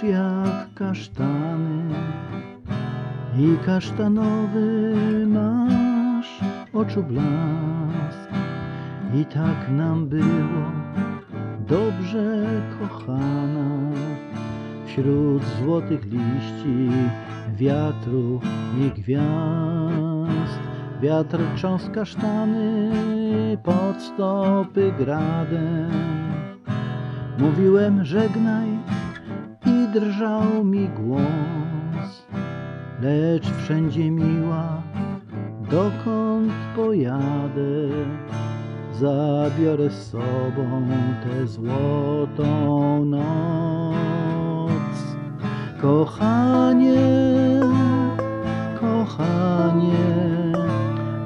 Kwitniesz jak kasztany i kasztanowy masz oczu blask. I tak nam było dobrze kochana wśród złotych liści wiatru i gwiazd. Wiatr cząst kasztany pod stopy gradem. Mówiłem żegnaj i drżał mi głos, lecz wszędzie miła, dokąd pojadę, zabiorę z sobą tę złotą noc. Kochanie, kochanie,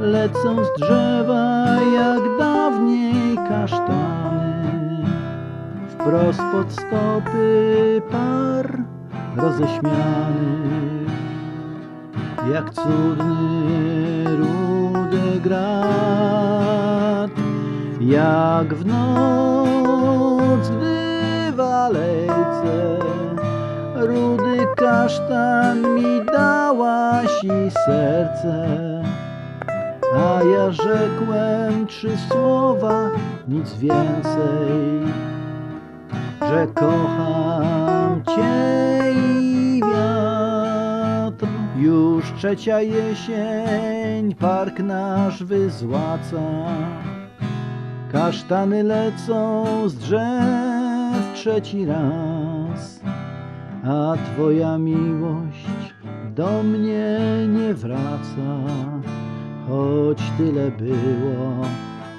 lecą z drzewa jak dawniej kasztany wprost pod stopy par roześmianych, jak cudny rudy grat, jak w noc, gdy w alejce rudy kasztan mi dałaś i serce. A ja rzekłem trzy słowa, nic więcej że kocham Cię i wiatr. Już trzecia jesień, park nasz wyzłaca. Kasztany lecą z drzew trzeci raz, a Twoja miłość do mnie nie wraca. Choć tyle było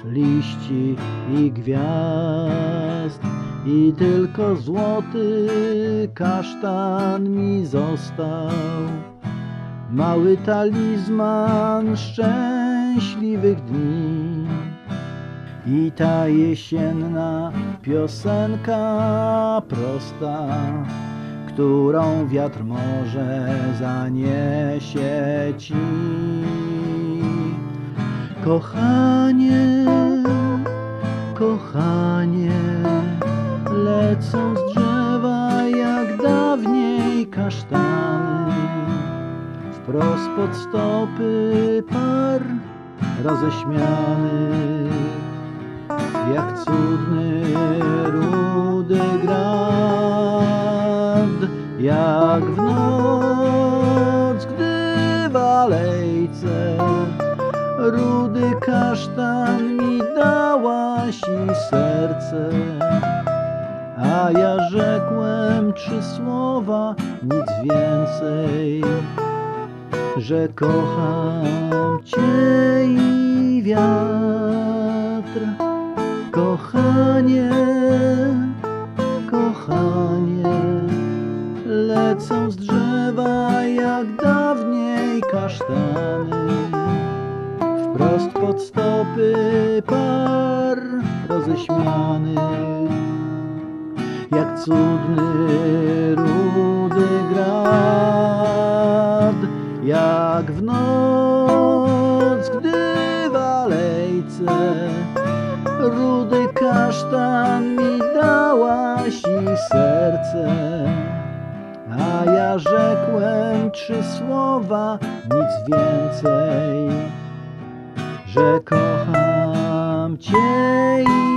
liści i gwiazd, i tylko złoty kasztan mi został. Mały talizman szczęśliwych dni i ta jesienna piosenka prosta, którą wiatr może zaniesie ci. Kochanie, kochanie, lecą z drzewa jak dawniej kasztany. Wprost pod stopy par roześmiany, jak cudny rudy grad, jak w noc, gdy w alejce rudy kasztan mi dałaś i serce. A ja rzekłem trzy słowa, nic więcej, że kocham Cię i wiatr. Kochanie, kochanie, lecą z drzewa jak dawniej kasztany. Wprost pod stopy par roześmianych jak cudny rudy grad, jak w noc, gdy w alejce rudy kasztan mi dałaś i serce. A ja rzekłem trzy słowa, nic więcej, że kocham Cię.